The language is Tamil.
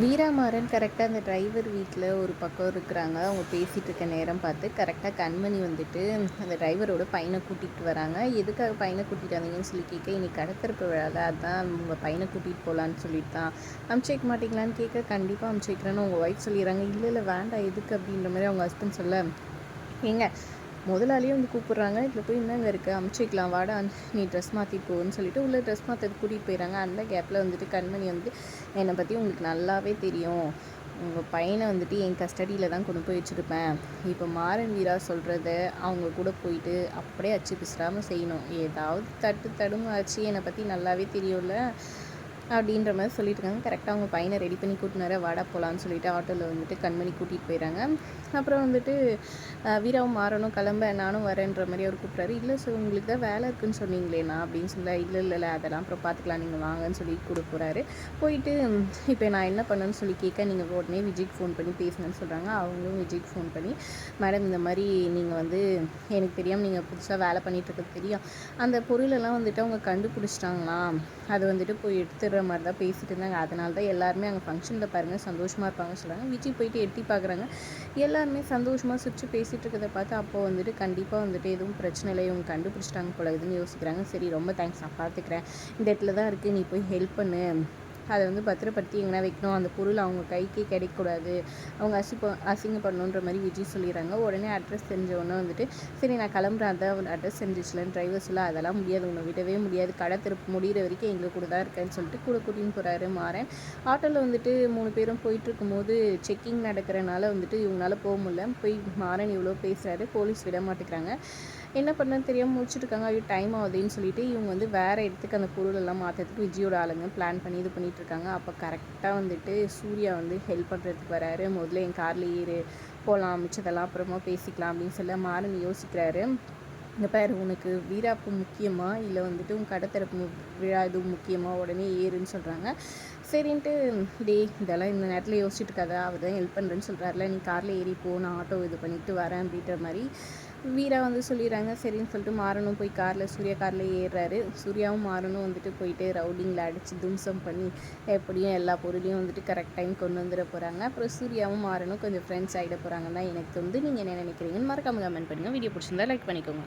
வீராமாறன் கரெக்டாக அந்த டிரைவர் வீட்டில் ஒரு பக்கம் இருக்கிறாங்க. அவங்க பேசிகிட்டு இருக்க நேரம் பார்த்து கரெக்டாக கண்மணி வந்துட்டு அந்த டிரைவரோட பையனை கூட்டிகிட்டு வராங்க. எதுக்காக பையனை கூட்டிகிட்டு வந்தீங்கன்னு சொல்லி கேட்க இன்றைக்கி கடத்திருப்பு வேலை அதான் உங்கள் பையனை கூட்டிகிட்டு போகலான்னு சொல்லிட்டு தான். அமுச்சு வைக்க மாட்டீங்களான்னு கேட்க கண்டிப்பாக அமுச்சு வைக்கிறேன்னு உங்கள் ஒய்ஃப் சொல்லிடுறாங்க. இல்லை இல்லை வேண்டாம் எதுக்கு அப்படின்ற மாதிரி அவங்க ஹஸ்பண்ட் சொல்ல ஏங்க முதலாளியும் வந்து கூப்பிட்றாங்க. இதில் போய் என்னங்க இருக்குது அமுச்சிக்கலாம் வாடா நீ ட்ரெஸ் மாற்றி போன்னு சொல்லிட்டு உள்ளே ட்ரெஸ் மாற்றது கூட்டிகிட்டு போயிடறாங்க. அந்த கேப்பில் வந்துட்டு கண்மணி வந்து என்னை பற்றி உங்களுக்கு நல்லாவே தெரியும். உங்கள் பையனை வந்துட்டு என் கஸ்டடியில் தான் கொண்டு போய் வச்சுருப்பேன். இப்போ மாறன் வீரா சொல்கிறத அவங்க கூட போயிட்டு அப்படியே அச்சு பிசுறாமல் செய்யணும். ஏதாவது தட்டு தடுமாச்சு. என்னை பற்றி நல்லாவே தெரியும்ல. அப்படின்ற மாதிரி சொல்லிட்டு இருக்காங்க கரெக்டாக அவங்க பையனை ரெடி பண்ணி கூட்டினார வாடா போகலான்னு சொல்லிட்டு ஆட்டோவில் வந்துட்டு கண்மணி கூட்டிகிட்டு போயிடறாங்க அப்புறம் வந்துட்டு வீராவும் மாறணும் கிளம்ப நானும் வரேன்ற மாதிரி அவர் கூப்பிட்றாரு. இல்லை சார் உங்களுக்கு தான் வேலை இருக்குன்னு சொன்னீங்களேண்ணா அப்படின்னு சொல்ல இல்லை இல்லை இல்லை அதெல்லாம் அப்புறம் பார்த்துக்கலாம் நீங்கள் வாங்கன்னு சொல்லி கூட போகிறாரு போயிட்டு இப்போ நான் என்ன பண்ணேன்னு சொல்லி கேட்க நீங்கள் உடனே விஜய்க்கு ஃபோன் பண்ணி பேசுங்கன்னு சொல்கிறாங்க அவங்களும் விஜய்க்கு ஃபோன் பண்ணி மேடம் இந்த மாதிரி நீங்கள் வந்து எனக்கு தெரியாமல் நீங்கள் புதுசாக வேலை பண்ணிகிட்ருக்கிறது தெரியும். அந்த பொருளெல்லாம் வந்துட்டு அவங்க கண்டுபிடிச்சிட்டாங்களாம். அது வந்துட்டு போய் எடுத்துகிற மாதிரி தான் பேசிகிட்டு இருந்தாங்க. அதனால தான் எல்லாருமே அங்கே ஃபங்க்ஷனில் பாருங்கள் சந்தோஷமாக இருப்பாங்கன்னு சொல்கிறாங்க விஜய் போயிட்டு எட்டி பார்க்குறாங்க எல்லாருமே சந்தோஷமாக சுற்றி பேசிகிட்டு இருக்கிறத பார்த்து அப்போ வந்துட்டு கண்டிப்பாக வந்துட்டு எதுவும் பிரச்சனை இல்லை. இவங்க கண்டுபிடிச்சிட்டாங்க போல இதுன்னு யோசிக்கிறாங்க. சரி ரொம்ப தேங்க்ஸ் நான் பார்த்துக்கிறேன் இந்த இடத்துல தான் இருக்குது நீ போய் ஹெல்ப் பண்ணு. அதை வந்து பத்திரப்படுத்தி எங்கன்னா வைக்கணும். அந்த பொருள் அவங்க கைக்கே கிடைக்கக்கூடாது. அவங்க அசிப்ப அசிங்கம் பண்ணணுன்ற மாதிரி விஜய் சொல்லிடுறாங்க. உடனே அட்ரஸ் தெரிஞ்சவொடனே வந்துட்டு சரி நான் கிளம்புறேன். அதான் அட்ரஸ் தெரிஞ்சிச்சுலன்னு டிரைவர் சொல்ல அதெல்லாம் முடியாது. உன்னை விடவே முடியாது. கடை திருப்பு முடிகிற வரைக்கும் எங்கள் கூட தான் இருக்கேன்னு சொல்லிட்டு கூட கூட்டின்னு போகிறாரு மாறேன். ஆட்டோவில் வந்துட்டு மூணு பேரும் போயிட்டுருக்கும்போது செக்கிங் நடக்கிறனால வந்துட்டு இவங்களால போக முடியல. போய் மாறன் இவ்வளோ பேசுகிறாரு போலீஸ் விட மாட்டேங்கிறாங்க. என்ன பண்ணன்னு தெரியாமல் முடிச்சுட்ருக்காங்க ஐயோ டைம் ஆகுதுன்னு சொல்லிட்டு இவங்க வந்து வேறு இடத்துக்கு அந்த பொருளெல்லாம் மாற்றுறதுக்கு விஜயோட ஆளுங்க பிளான் பண்ணி இது பண்ணிகிட்ருக்காங்க அப்போ கரெக்டாக வந்துட்டு சூர்யா வந்து ஹெல்ப் பண்ணுறதுக்கு வராரு. முதல்ல என் காரில் ஏறு போகலாம் மிச்சதெல்லாம் அப்புறமா பேசிக்கலாம் அப்படின்னு சொல்லி மாறன் யோசிக்கிறாரு. இந்த பேர் உனக்கு வீராப்பு முக்கியமாக இல்லை வந்துட்டு உன் கடத்திறப்பு விழா எதுவும் முக்கியமாக உடனே ஏறுன்னு சொல்கிறாங்க சரின்ட்டு டே இதெல்லாம் இந்த நேரத்தில் யோசிச்சுட்டு இருக்காத. அவர் தான் ஹெல்ப் பண்ணுறேன்னு சொல்கிறாருல நீ காரில் ஏறி போ நான் ஆட்டோ இது பண்ணிவிட்டு வரேன் அப்படின்ற மாதிரி வீரா வந்து சொல்லிடுறாங்க. சரின்னு சொல்லிட்டு மாறணும் போய் காரில் சூர்யா காரில் ஏறுறாரு. சூர்யாவும் மாறணும் வந்துட்டு போயிட்டு ரவுடிங்கில் அடித்து தும்சம் பண்ணி எப்படியும் எல்லா பொருளையும் வந்துட்டு கரெக்ட் டைம் கொண்டு வந்துட போகிறாங்க அப்புறம் சூர்யாவும் மாறணும் கொஞ்சம் ஃப்ரெண்ட்ஸ் ஆகிட போகிறாங்க தான் எனக்கு வந்து நீங்கள் என்ன நினைக்கிறீங்கன்னு மறக்காமல் கமெண்ட் பண்ணுங்கள் வீடியோ பிடிச்சிருந்தா லைக் பண்ணிக்கோங்க.